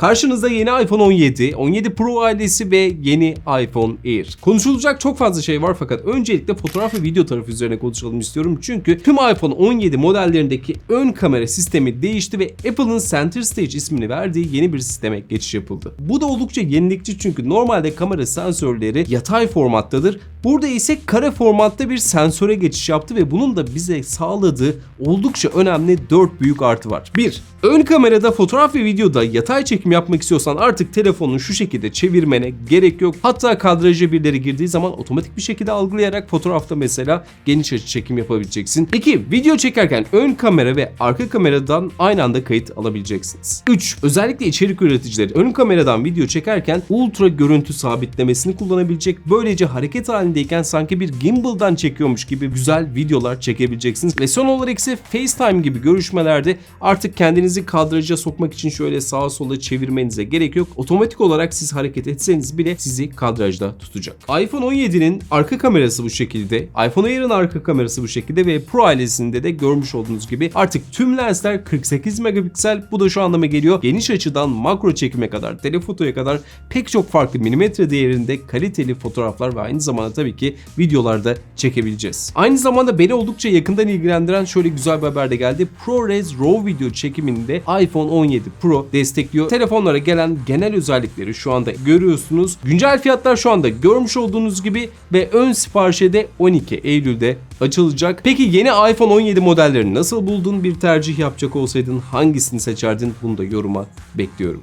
Karşınızda yeni iPhone 17, 17 Pro ailesi ve yeni iPhone Air. Konuşulacak çok fazla şey var fakat öncelikle fotoğraf ve video tarafı üzerine konuşalım istiyorum. Çünkü tüm iPhone 17 modellerindeki ön kamera sistemi değişti ve Apple'ın Center Stage ismini verdiği yeni bir sisteme geçiş yapıldı. Bu da oldukça yenilikçi çünkü normalde kamera sensörleri yatay formattadır. Burada ise kare formatta bir sensöre geçiş yaptı ve bunun da bize sağladığı oldukça önemli 4 büyük artı var. 1. Ön kamerada fotoğraf ve videoda yatay çekim yapmak istiyorsan artık telefonunu şu şekilde çevirmene gerek yok. Hatta kadraja birileri girdiği zaman otomatik bir şekilde algılayarak fotoğrafta mesela geniş açı çekim yapabileceksin. 2. Video çekerken ön kamera ve arka kameradan aynı anda kayıt alabileceksiniz. 3. Özellikle içerik üreticileri ön kameradan video çekerken ultra görüntü sabitlemesini kullanabilecek. Böylece hareket halindeyken sanki bir gimbal'dan çekiyormuş gibi güzel videolar çekebileceksiniz. Ve son olarak ise FaceTime gibi görüşmelerde artık kendinizi kadraja sokmak için şöyle sağa sola çevirmenize gerek yok. Otomatik olarak siz hareket etseniz bile sizi kadrajda tutacak. iPhone 17'nin arka kamerası bu şekilde. iPhone Air'ın arka kamerası bu şekilde ve Pro ailesinde de görmüş olduğunuz gibi artık tüm lensler 48 megapiksel. Bu da şu anlama geliyor. Geniş açıdan makro çekime kadar, telefotoya kadar pek çok farklı milimetre değerinde kaliteli fotoğraflar ve aynı zamanda tabii ki videolarda çekebileceğiz. Aynı zamanda beni oldukça yakından ilgilendiren şöyle güzel bir haber de geldi. ProRes RAW video çekiminde iPhone 17 Pro destekliyor. Telefonlara gelen genel özellikleri şu anda görüyorsunuz. Güncel fiyatlar şu anda görmüş olduğunuz gibi ve ön siparişe de 12 Eylül'de açılacak. Peki yeni iPhone 17 modellerini nasıl buldun? Bir tercih yapacak olsaydın hangisini seçerdin? Bunu da yoruma bekliyorum.